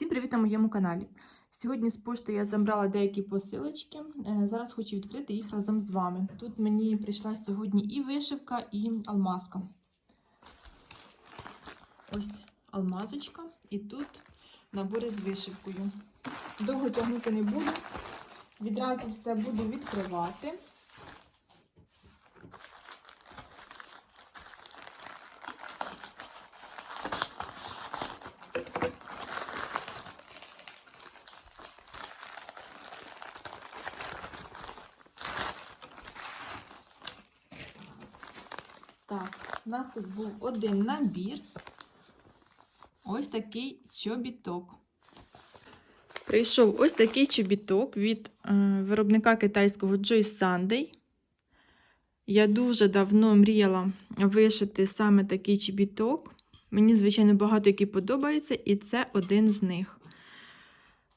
Всім привіт на моєму каналі. Сьогодні з пошти я забрала деякі посилочки. Е, Зараз хочу відкрити їх разом з вами. Тут мені прийшла сьогодні і вишивка, і алмазка. Ось алмазочка, і тут набори з вишивкою. Довго тягнути не буду. Відразу все буду відкривати. Так, у нас тут був один набір. Ось такий чобіток. Прийшов ось такий чобіток від е, виробника китайського Joy Sunday. Я дуже давно мріяла вишити саме такий чобіток. Мені, звичайно, багато які подобаються, і це один з них.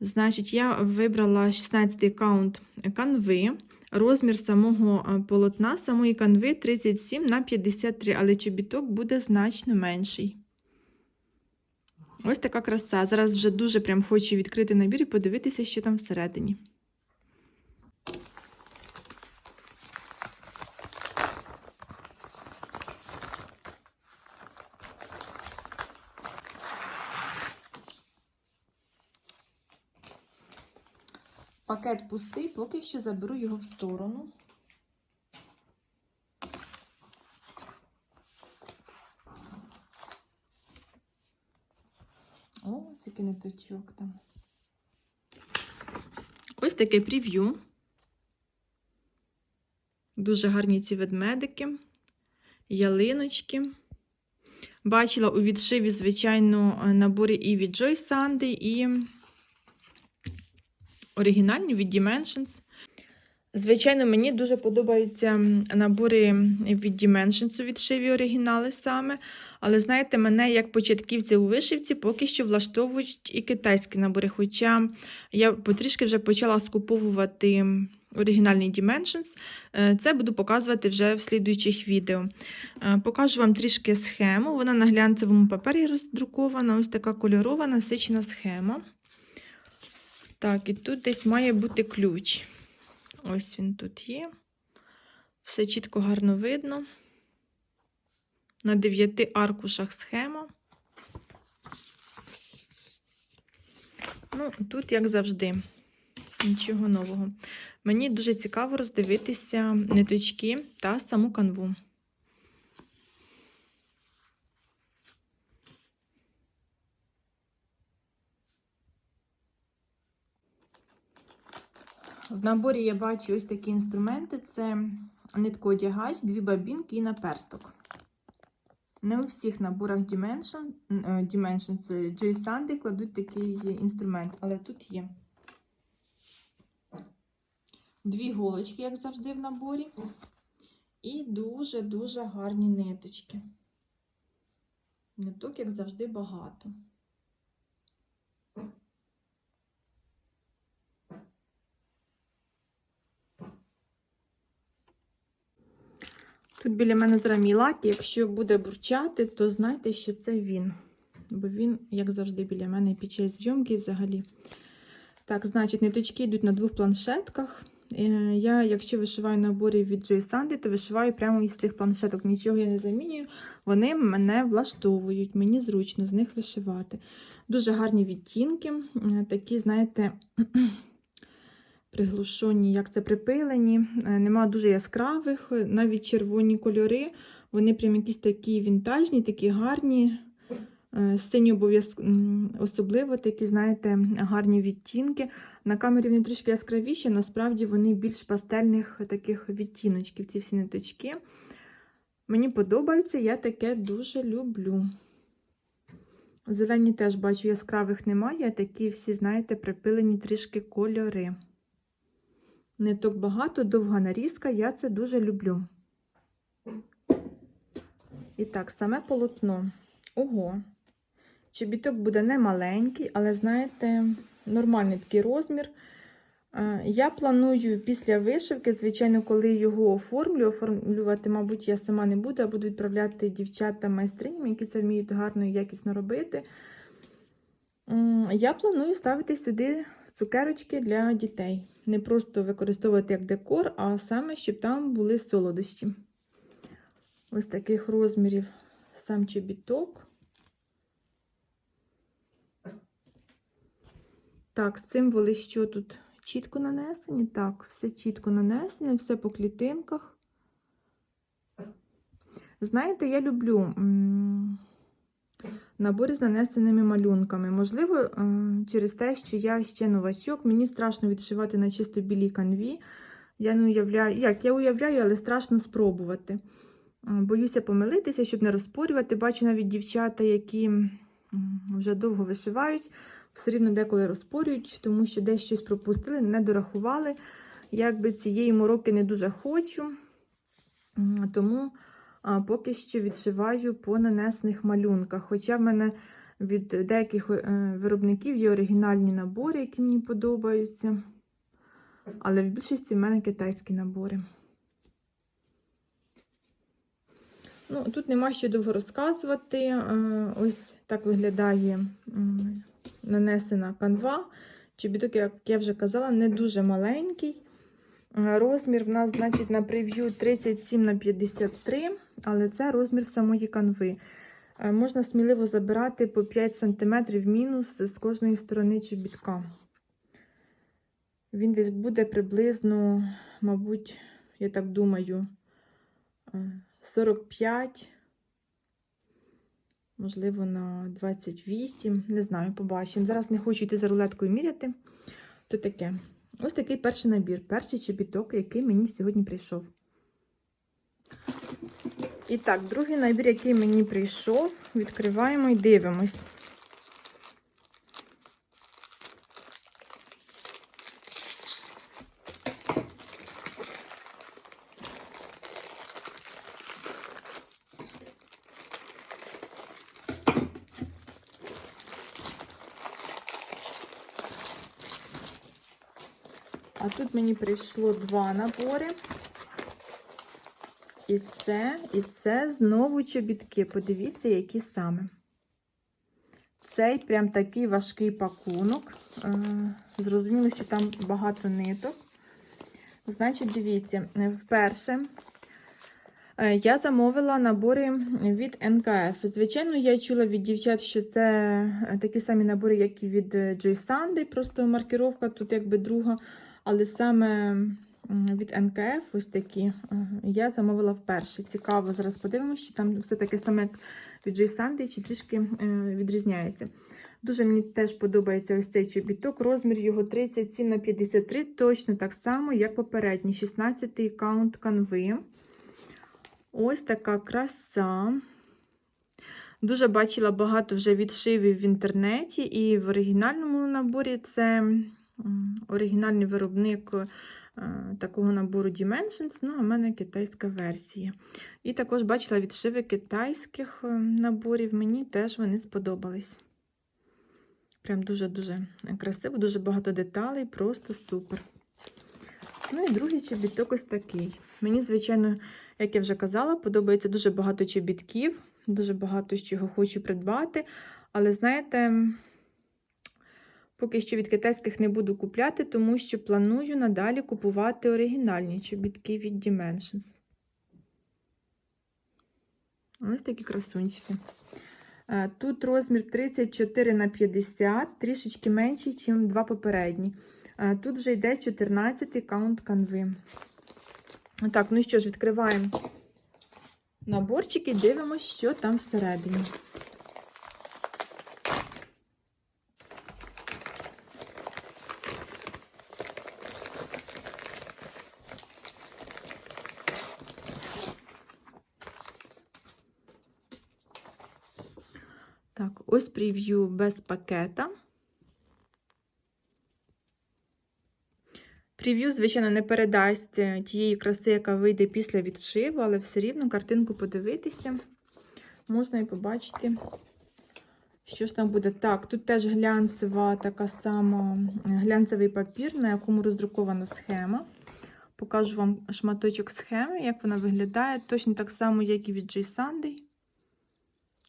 Значить, я вибрала 16-й каунт канви. Розмір самого полотна, самої канви 37 на 53, але чобіток буде значно менший. Ось така краса. Зараз вже дуже прям хочу відкрити набір і подивитися, що там всередині. Пакет пустий, поки що заберу його в сторону. Ось який ниточок там. Ось таке прев'ю. Дуже гарні ці ведмедики, ялиночки. Бачила у відшиві, звичайно, набори і від Joy Sunday, і оригінальні від Dimensions. Звичайно, мені дуже подобаються набори від Dimensions у відшиві оригінали саме. Але знаєте, мене як початківця у вишивці поки що влаштовують і китайські набори. Хоча я потрішки вже почала скуповувати оригінальний Dimensions. Це буду показувати вже в слідуючих відео. Покажу вам трішки схему. Вона на глянцевому папері роздрукована, ось така кольорова насичена схема. Так, і тут десь має бути ключ. Ось він тут є. Все чітко гарно видно. На дев'яти аркушах схема. Ну, тут, як завжди, нічого нового. Мені дуже цікаво роздивитися ниточки та саму канву. В наборі я бачу ось такі інструменти: це ниткоодягач, дві бабінки і наперсток. Не у всіх наборах Dimension, Dimensions Joy Sunday кладуть такий інструмент, але тут є. Дві голочки, як завжди, в наборі. І дуже-дуже гарні ниточки. Ниток, як завжди, багато. Тут біля мене зараз мій лакі. Якщо буде бурчати, то знайте, що це він. Бо він, як завжди, біля мене під час зйомки взагалі. Так, значить, ниточки йдуть на двох планшетках. Е, Я, якщо вишиваю набори від Joy Sunday, то вишиваю прямо із цих планшеток. Нічого я не замінюю. Вони мене влаштовують, мені зручно з них вишивати. Дуже гарні відтінки. Е, Такі, знаєте, приглушені, як це припилені. Е, Нема дуже яскравих, навіть червоні кольори. Вони прям якісь такі вінтажні, такі гарні. Е, Сині особливо такі, знаєте, гарні відтінки. На камері вони трішки яскравіші, насправді вони більш пастельних таких відтіночків, ці всі ниточки. Мені подобається, я таке дуже люблю. Зелені теж бачу, яскравих немає, такі всі, знаєте, припилені трішки кольори. Ниток багато, довга нарізка, я це дуже люблю. І так, саме полотно. Ого. Чобіток буде не маленький, але, знаєте, нормальний такий розмір. Я планую після вишивки, звичайно, коли його оформлю, оформлювати, мабуть, я сама не буду, а буду відправляти дівчатам майстриням, які це вміють гарно і якісно робити. Я планую ставити сюди цукерочки для дітей. Не просто використовувати як декор, а саме, щоб там були солодощі. Ось таких розмірів сам чобіток. Так, символи, що тут чітко нанесені. Так, все чітко нанесене, все по клітинках. Знаєте, я люблю набори з нанесеними малюнками. Можливо, е, через те, що я ще новачок, мені страшно відшивати на чисто білій канві. Я не уявляю, як я уявляю, але страшно спробувати. Е, Боюся помилитися, щоб не розпорювати. Бачу навіть дівчата, які вже довго вишивають, все рівно деколи розпорюють, тому що десь щось пропустили, не дорахували. Якби цієї мороки не дуже хочу, тому поки що відшиваю по нанесених малюнках. Хоча в мене від деяких е, виробників є оригінальні набори, які мені подобаються. Але в більшості в мене китайські набори. Ну, тут нема що довго розказувати. Е, Ось так виглядає нанесена канва. Чобіток, як я вже казала, не дуже маленький. Е, Розмір в нас, значить, на прев'ю 37 на 53, але це розмір самої канви. Е, Можна сміливо забирати по 5 см мінус з кожної сторони чобітка. Він десь буде приблизно, мабуть, я так думаю, е, 45, можливо, на 28. Не знаю, побачимо. Зараз не хочу йти за рулеткою міряти. То таке. Ось такий перший набір, перший чобіток, який мені сьогодні прийшов. І так, другий набір, який мені прийшов, відкриваємо і дивимось. Тут мені прийшло два набори. І це, і це знову чобітки. Подивіться, які саме. Цей прям такий важкий пакунок. Е, Зрозуміло, що там багато ниток. Значить, дивіться, вперше е, я замовила набори від НКФ. Звичайно, я чула від дівчат, що це е, такі самі набори, як і від Sunday, просто маркировка тут якби друга. Але саме від НКФ, ось такі, е, я замовила вперше. Цікаво, зараз подивимося, чи там все таке саме від Joy Sunday, чи трішки е, відрізняється. Дуже мені теж подобається ось цей чобіток. Розмір його 37 на 53, точно так само, як попередній, 16-й каунт канви. Ось така краса. Дуже бачила багато вже відшивів в інтернеті, і в оригінальному наборі це оригінальний виробник е, такого набору Dimensions, ну, а в мене китайська версія. І також бачила відшиви китайських е, наборів, мені теж вони сподобались. Прям дуже-дуже красиво, дуже багато деталей, просто супер. Ну і другий чобіток ось такий. Мені, звичайно, як я вже казала, подобається дуже багато чобітків, дуже багато з чого хочу придбати. Але, знаєте, поки що від китайських не буду купляти, тому що планую надалі купувати оригінальні чобітки від Dimensions. Ось такі красунчики. Е, Тут розмір 34 на 50, трішечки менший, ніж два попередні. Е, Тут вже йде 14 каунт канви. Так, ну що ж, відкриваємо наборчик і дивимося, що там всередині. Так, ось прев'ю без пакета. Прев'ю, звичайно, не передасть е, тієї краси, яка вийде після відшиву, але все рівно картинку подивитися. Можна і побачити, що ж там буде. Так, тут теж глянцева така сама глянцевий папір, на якому роздрукована схема. Покажу вам шматочок схеми, як вона виглядає. Точно так само, як і від J. Sunday.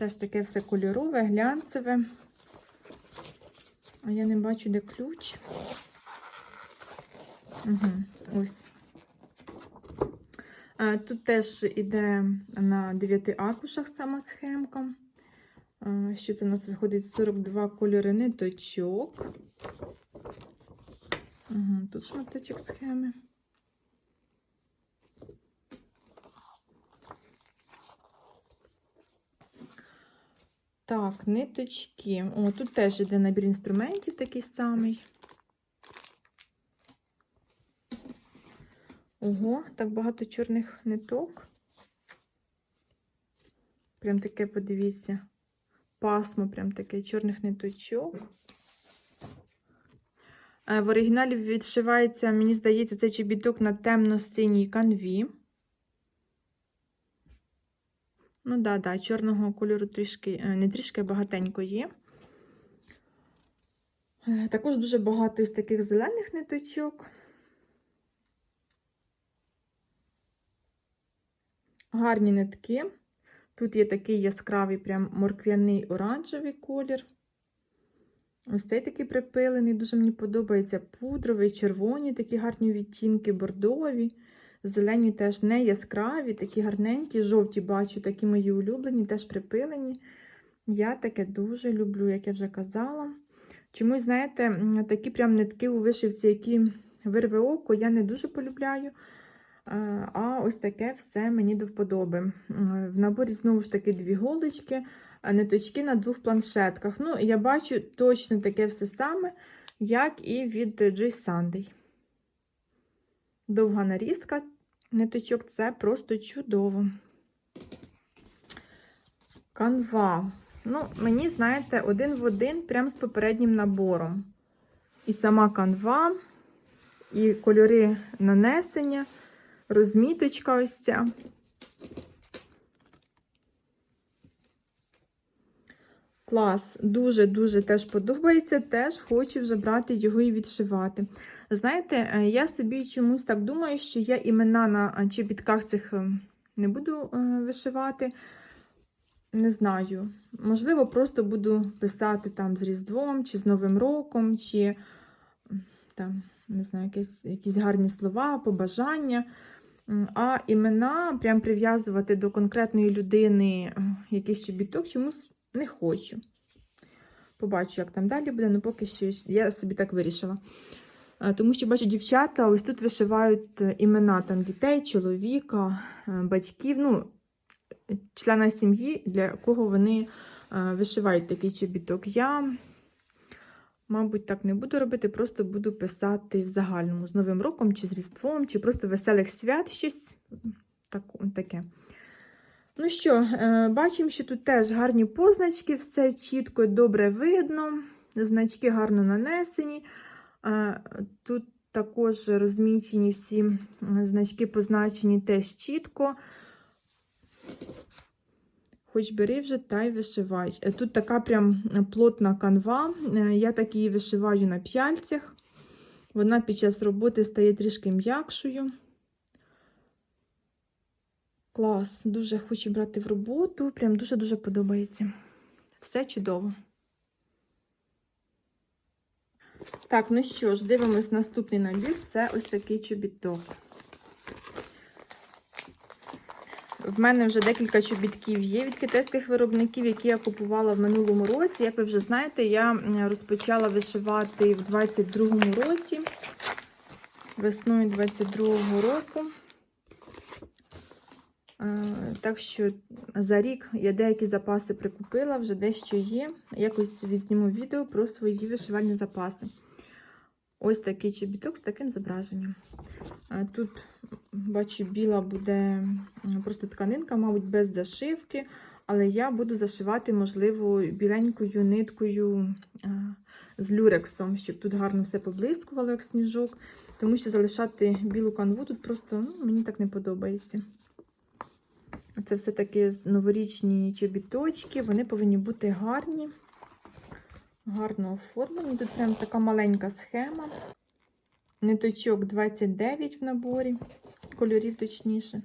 Теж таке все кольорове, глянцеве. А я не бачу, де ключ. Угу, ось. Тут теж іде на 9 аркушах сама схемка. Що це в нас виходить 42 кольори ниточок. Угу, тут шматочок схеми. Так, ниточки. О, тут теж іде набір інструментів такий самий. Ого, так багато чорних ниток. Прям таке, подивіться, пасмо, прям таке чорних ниточок. Е, В оригіналі відшивається, мені здається, цей чобіток на темно-синій канві. Ну, да, да, чорного кольору трішки, е, не трішки, багатенько є. Е, Також дуже багато із таких зелених ниточок. Гарні нитки. Тут є такий яскравий, прям морквяний оранжевий колір. Ось цей такий припилений, дуже мені подобається. Пудровий, червоні, такі гарні відтінки, бордові. Зелені теж не яскраві, такі гарненькі, жовті бачу, такі мої улюблені, теж припилені. Я таке дуже люблю, як я вже казала. Чомусь, знаєте, такі прям нитки у вишивці, які вирве око, я не дуже полюбляю. Е, А ось таке все мені до вподоби. В наборі знову ж таки дві голочки, ниточки на двох планшетках. Ну, я бачу точно таке все саме, як і від J. Sunday. Довга нарізка ниточок це просто чудово. Канва. Ну, мені, знаєте, один в один, прям з попереднім набором. І сама канва, і кольори нанесення, розміточка ось ця. Клас, дуже-дуже теж подобається, теж хочу вже брати його і відшивати. Знаєте, е, я собі чомусь так думаю, що я імена на е, чобітках цих е, не буду вишивати. Не знаю. Можливо, просто буду писати там з Різдвом, чи з Новим роком, чи там, не знаю, якісь, якісь гарні слова, побажання. А імена прям прив'язувати до конкретної людини якийсь чобіток чомусь не хочу. Побачу, як там далі буде, ну поки що я собі так вирішила. Е, Тому що, бачу, дівчата ось тут вишивають е, імена там дітей, чоловіка, е, батьків, ну, члена сім'ї, для кого вони вишивають такий чобіток. Я, мабуть, так не буду робити, просто буду писати в загальному з Новим роком, чи з Різдвом, чи просто веселих свят, щось таке. Ну що, бачимо, що тут теж гарні позначки, все чітко, добре видно, значки гарно нанесені. Е, Тут також розмічені всі значки, позначені теж чітко. Хоч бери вже та й вишивай. Е, Тут така прям плотна канва. Е, Я так її вишиваю на п'яльцях. Вона під час роботи стає трішки м'якшою. Клас, дуже хочу брати в роботу. Прям дуже-дуже подобається. Все чудово. Так, ну що ж, дивимось наступний набір. Це ось такий чобіток. В мене вже декілька чобітків є від китайських виробників, які я купувала в минулому році. Як ви вже знаєте, я розпочала вишивати в 22-му році, весною 22-го року. Так що за рік я деякі запаси прикупила, вже дещо є. Якось візніму відео про свої вишивальні запаси. Ось такий чобіток з таким зображенням. Тут, бачу, біла буде просто тканинка, мабуть, без зашивки, але я буду зашивати, можливо, біленькою ниткою з люрексом, щоб тут гарно все поблискувало, як сніжок. Тому що залишати білу канву тут просто ну, мені так не подобається. Це все-таки новорічні чобіточки, вони повинні бути гарні, гарно оформлені. Тут прям така маленька схема. Ниточок 29 в наборі, кольорів точніше.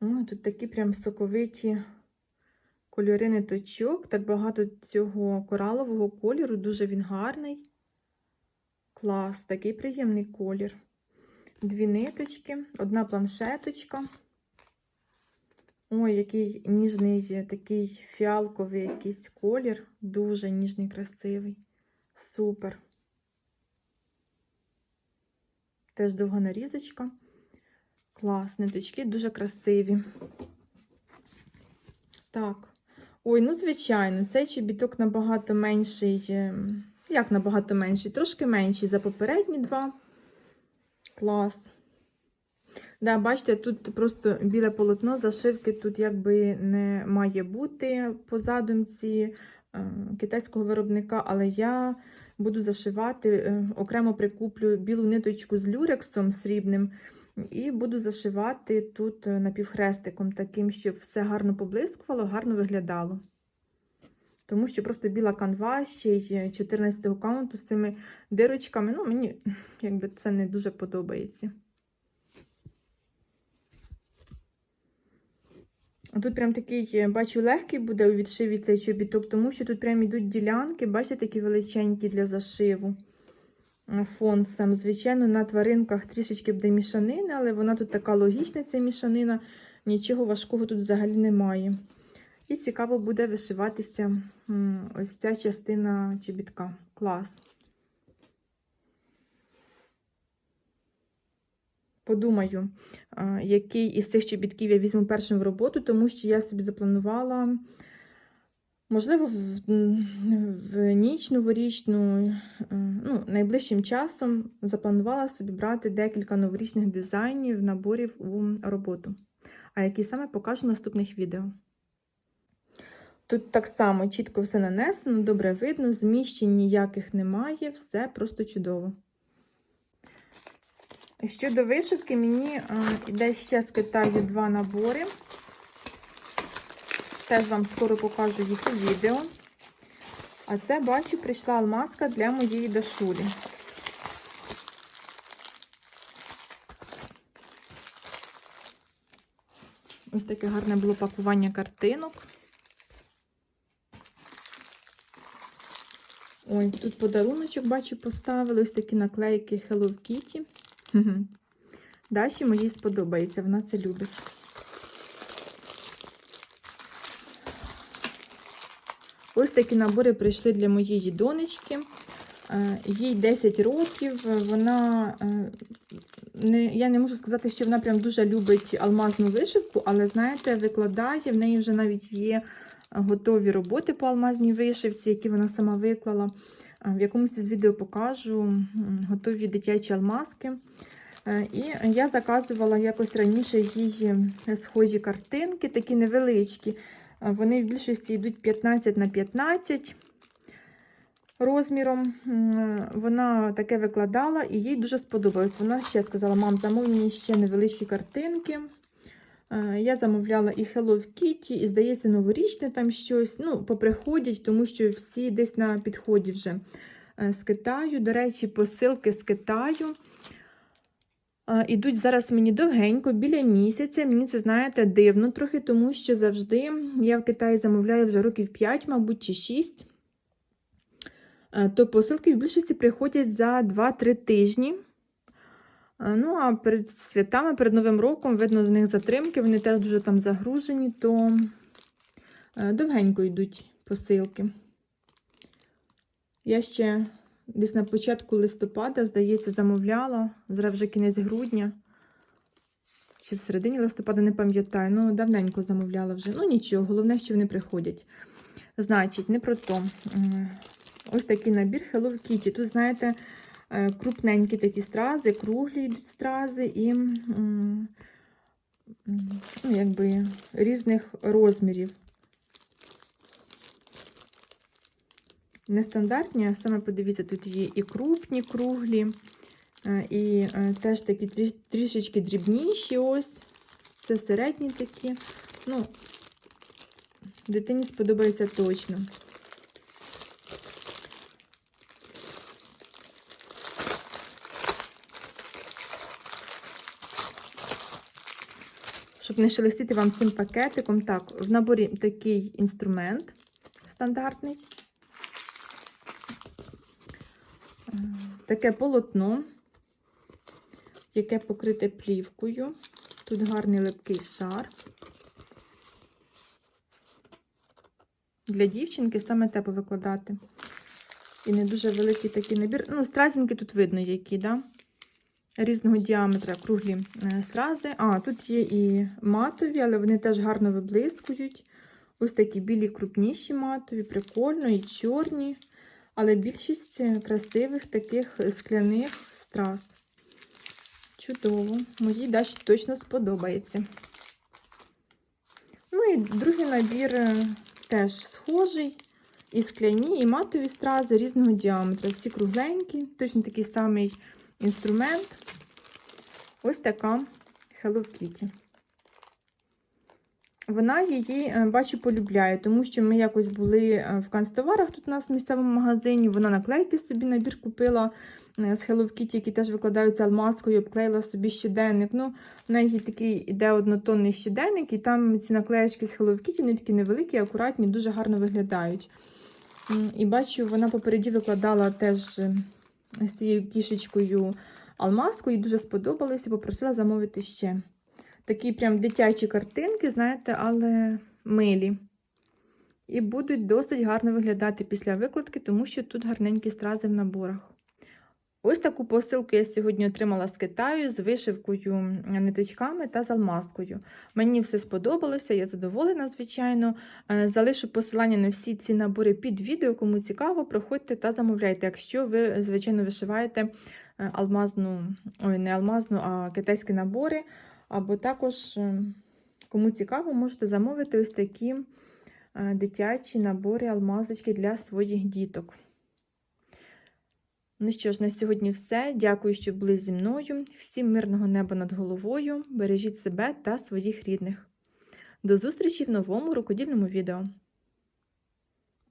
Ой, тут такі прям соковиті кольори ниточок. Так багато цього коралового кольору, дуже він гарний. Клас, такий приємний колір. Дві ниточки, одна планшеточка. Ой, який ніжний, такий фіалковий якийсь колір. Дуже ніжний, красивий. Супер. Теж довга нарізочка. Клас, ниточки дуже красиві. Так. Ой, ну, звичайно, цей чобіток набагато менший. Як набагато менший? Трошки менший за попередні два. Клас. Да, бачите, тут просто біле полотно, зашивки тут якби не має бути по задумці е, китайського виробника, але я буду зашивати, е, окремо прикуплю білу ниточку з люрексом срібним і буду зашивати тут е, напівхрестиком, таким, щоб все гарно поблискувало, гарно виглядало. Тому що просто біла канва ще й 14 го каунту з цими дирочками. Ну, мені якби це не дуже подобається. Тут прям такий, е, бачу, легкий буде у відшиві цей чобіток, тому що тут прям йдуть ділянки, бачите, такі величенькі для зашиву. Фон сам, звичайно, на тваринках трішечки буде мішанина, але вона тут така логічна, ця мішанина, нічого важкого тут взагалі немає. І цікаво буде вишиватися ось ця частина чобітка. Клас. Подумаю, який із цих чобітків я візьму першим в роботу, тому що я собі запланувала, можливо, в, в ніч новорічну, е, ну, найближчим часом запланувала собі брати декілька новорічних дизайнів, наборів у роботу. А які саме покажу в наступних відео. Тут так само чітко все нанесено, добре видно, зміщень ніяких немає, все просто чудово. Щодо вишивки, мені е, йде ще з Китаю два набори. Теж вам скоро покажу їх у відео. А це, бачу, прийшла алмазка для моєї дашулі. Ось таке гарне було пакування картинок. Ой, тут подаруночок, бачу, поставили ось такі наклейки Hello Kitty. Даші моїй сподобається, вона це любить. Ось такі набори прийшли для моєї донечки. Е, Їй 10 років. Вона е, не, я не можу сказати, що вона прям дуже любить алмазну вишивку, але, знаєте, викладає, в неї вже навіть є готові роботи по алмазній вишивці, які вона сама виклала. Е, В якомусь із відео покажу готові дитячі алмазки. Е, І я заказувала якось раніше їй схожі картинки, такі невеличкі. Е, Вони в більшості йдуть 15 на 15 розміром. Вона таке викладала і їй дуже сподобалось. Вона ще сказала: мам, замов мені ще невеличкі картинки. Я замовляла і Hello Kitty, і, здається, новорічне там щось. Ну, поприходять, тому що всі десь на підході вже е, з Китаю. До речі, посилки з Китаю. Ідуть зараз мені довгенько, біля місяця. Мені це, знаєте, дивно трохи, тому що завжди я в Китаї замовляю вже років 5, мабуть, чи 6. Е, То посилки в більшості приходять за 2-3 тижні. Е, Ну, а перед святами, перед Новим роком, видно, в них затримки, вони теж дуже там загружені, то е, довгенько йдуть посилки. Я ще десь на початку листопада, здається, замовляла, зараз вже кінець грудня. Чи в середині листопада, не пам'ятаю, ну, давненько замовляла вже. Ну, нічого, головне, що вони приходять. Значить, не про то. Ось такий набір Hello Kitty. Тут, знаєте, крупненькі такі стрази, круглі йдуть стрази і ну, якби різних розмірів. Нестандартні, а саме подивіться, тут є і крупні, круглі, е, і е, теж такі трішечки дрібніші. Ось. Це середні такі. Ну, дитині сподобається точно. Щоб не шелестити вам цим пакетиком. Так, в наборі такий інструмент стандартний. Е, Таке полотно, яке покрите плівкою. Тут гарний липкий шар. Для дівчинки саме те повикладати. І не дуже великий такий набір. Ну, стразінки тут видно, які, да? Різного діаметра круглі е, стрази. А, тут є і матові, але вони теж гарно виблискують. Ось такі білі крупніші матові, прикольно, і чорні. Але більшість е, красивих таких скляних страз. Чудово. Моїй Даші точно сподобається. Ну і другий набір е, теж схожий. І скляні, і матові стрази різного діаметра. Всі кругленькі, точно такий самий інструмент. Ось така Hello Kitty. Вона її, е, бачу, полюбляє, тому що ми якось були е, в канцтоварах тут у нас в місцевому магазині. Вона наклейки собі набір купила е, з Hello Kitty, які теж викладаються алмазкою, обклеїла собі щоденник. Ну, в неї такий іде однотонний щоденник, і там ці наклеєчки з Hello Kitty, вони такі невеликі, акуратні, дуже гарно виглядають. І бачу, вона попереді викладала теж з цією кішечкою алмазку, їй дуже сподобалося, попросила замовити ще. Такі прям дитячі картинки, знаєте, але милі. І будуть досить гарно виглядати після викладки, тому що тут гарненькі стрази в наборах. Ось таку посилку я сьогодні отримала з Китаю з вишивкою ниточками та з алмазкою. Мені все сподобалося, я задоволена, звичайно. Е, Залишу посилання на всі ці набори під відео. Кому цікаво, проходьте та замовляйте, якщо ви, звичайно, вишиваєте е, алмазну, ой, не алмазну, а китайські набори. Або також, е, кому цікаво, можете замовити ось такі дитячі набори алмазочки для своїх діток. Ну що ж, на сьогодні все. Дякую, що були зі мною. Всім мирного неба над головою. Бережіть себе та своїх рідних. До зустрічі в новому рукодільному відео.